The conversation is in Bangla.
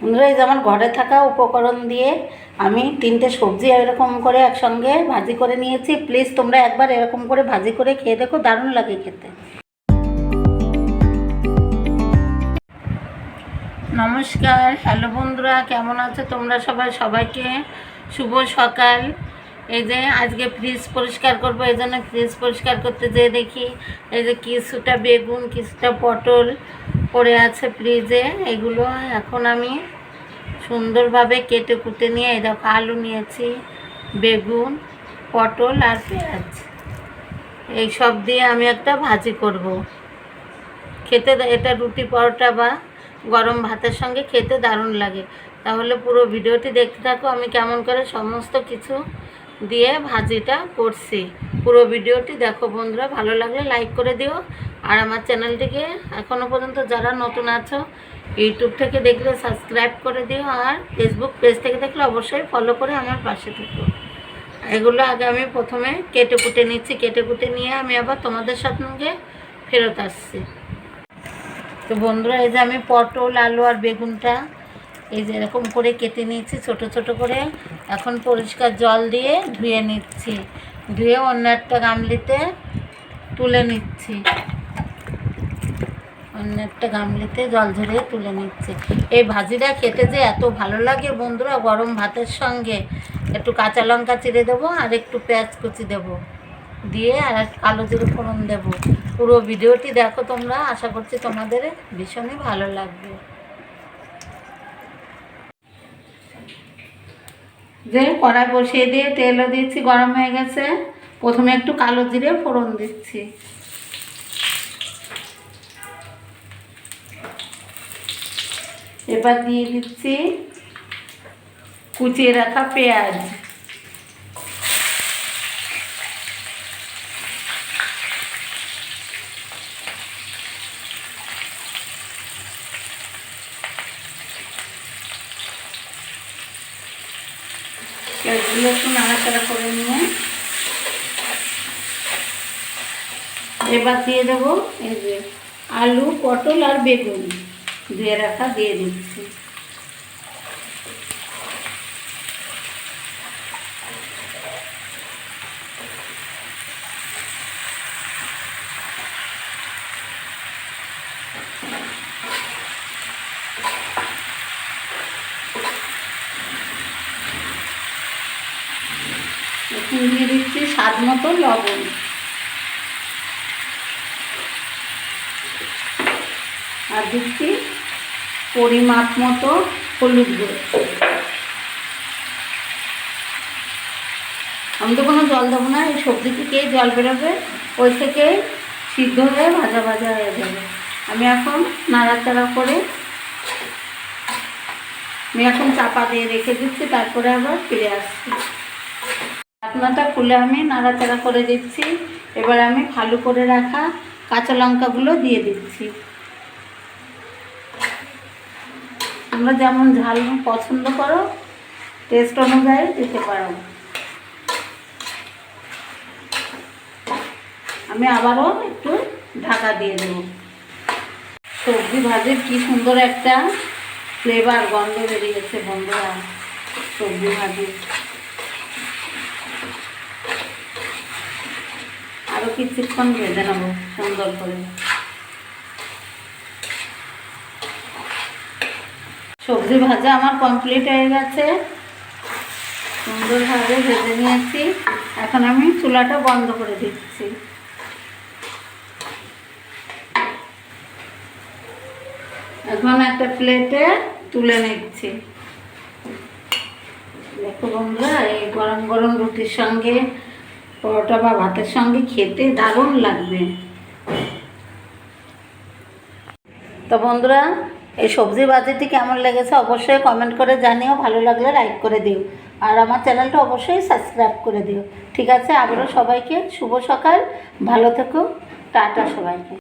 বন্ধুরা, এই যে আমার ঘরে থাকা উপকরণ দিয়ে আমি তিনটে সবজি এরকম করে একসঙ্গে ভাজি করে নিয়েছি। প্লিজ তোমরা একবার এরকম করে ভাজি করে খেয়ে দেখো, দারুণ লাগে খেতে। নমস্কার, হ্যালো বন্ধুরা, কেমন আছো তোমরা সবাই? সবাইকে শুভ সকাল। এই যে আজকে ফ্রিজ পরিষ্কার করব, এই জন্য ফ্রিজ পরিষ্কার করতে যেয়ে দেখি, এই যে কিছুটা বেগুন, কিছুটা পটল পড়ে আছে ফ্রিজে, এগুলো এখন আমি সুন্দরভাবে কেটে কুটে নিয়ে, এই দেখো আলু নিয়েছি, বেগুন, পটল আর পেঁয়াজ। এই সব দিয়ে আমি একটা ভাজি করব। খেতে এটা রুটি পরোটা বা গরম ভাতের সঙ্গে খেতে দারুণ লাগে। তাহলে পুরো ভিডিওটি দেখতে থাকো, আমি কেমন করে সমস্ত কিছু দিয়ে ভাজিটা করছি। পুরো ভিডিওটি দেখো বন্ধুরা, ভালো লাগলে লাইক করে দিও। আর আমার চ্যানেলটিকে এখনও পর্যন্ত যারা নতুন আছো, ইউটিউব থেকে দেখলে সাবস্ক্রাইব করে দিও। আর ফেসবুক পেজ থেকে দেখলে অবশ্যই ফলো করে আমার পাশে থেকো। এগুলো আগে আমি প্রথমে কেটে কুটে নিচ্ছি। কেটে কুটে নিয়ে আমি আবার তোমাদের সঙ্গে ফেরত আসছি। তো বন্ধুরা, এই যে আমি পটল, আলু আর বেগুনটা এই যে এরকম করে কেটে নিয়েছি, ছোট ছোট করে। এখন পরিষ্কার জল দিয়ে ধুয়ে নিচ্ছি। ধুয়ে অন্য একটা গামলিতে তুলে নিচ্ছি। অন্য একটা গামলিতে জল ঝরিয়ে তুলে নিচ্ছি। এই ভাজিটা খেতে যে এত ভালো লাগে বন্ধুরা, গরম ভাতের সঙ্গে। একটু কাঁচা লঙ্কা চিড়ে দেবো আর একটু পেঁয়াজ কুচি দেবো। দিয়ে আর কালো জিরে ফোড়ন দেবো। পুরো ভিডিওটি দেখো তোমরা, আশা করছি তোমাদের ভীষণই ভালো লাগবে। যে কড়াই বসিয়ে দিয়ে তেলও দিচ্ছি, গরম হয়ে গেছে। প্রথমে একটু কালো জিরে ফোড়ন দিচ্ছি। এবার দিয়ে দিচ্ছি কুচিয়ে রাখা পেঁয়াজ। পেঁয়াজগুলো একটু নাড়াচাড়া করে নিয়ে এবার দিয়ে দেবো এই যে আলু, পটল আর বেগুন। দিয়ে রাখা দিয়ে দিচ্ছি। দিয়ে দিচ্ছি স্বাদ মতো লবণ। আর দিচ্ছি পরিমাপ মতো হলুদ গুঁড়ো। আমি তো কোনো জল দেবো না, এই সবজি থেকেই জল বেরোবে, ওই থেকে সিদ্ধ হয়ে ভাজা ভাজা হয়ে যাবে। আমি এখন নাড়াচাড়া করে আমি এখন চাপা দিয়ে রেখে দিচ্ছি, তারপরে আবার ফিরে আসছি। ঢাকনাটা খুলে আমি নাড়াচাড়া করে দিচ্ছি। এবার আমি ভালো করে রাখা কাঁচা লঙ্কাগুলো দিয়ে দিচ্ছি। তোমরা যেমন ঝাল পছন্দ করো টেস্ট অনুযায়ী দিতে পারো। আমি আবারও একটু ঢাকা দিয়ে দেবো। সবজি ভাজির কি সুন্দর একটা ফ্লেভার গন্ধ বেরিয়েছে বন্ধুরা, সবজি ভাজির আরও কিছুক্ষণ ভেজে নেব, সুন্দর করে। সবজি ভাজা আমার কমপ্লিট হয়ে গেছে। সুন্দরভাবে ভেজে নিয়েছি। এখন আমি চুলাটা বন্ধ করে দিচ্ছি। এখন একটা প্লেটে তুলে নিচ্ছি। দেখো বন্ধুরা, এই গরম গরম রুটির সঙ্গে পরোটা বা ভাতের সঙ্গে খেতে দারুণ লাগবে। তো বন্ধুরা, এই সবজি বাজিটি কেমন লেগেছে অবশ্যই কমেন্ট করে জানিও, ভালো লাগলে লাইক করে দিও। আর আমার চ্যানেলটা অবশ্যই সাবস্ক্রাইব করে দিও। ঠিক আছে, আবারও সবাইকে শুভ সকাল, ভালো থেকো, টাটা সবাইকে।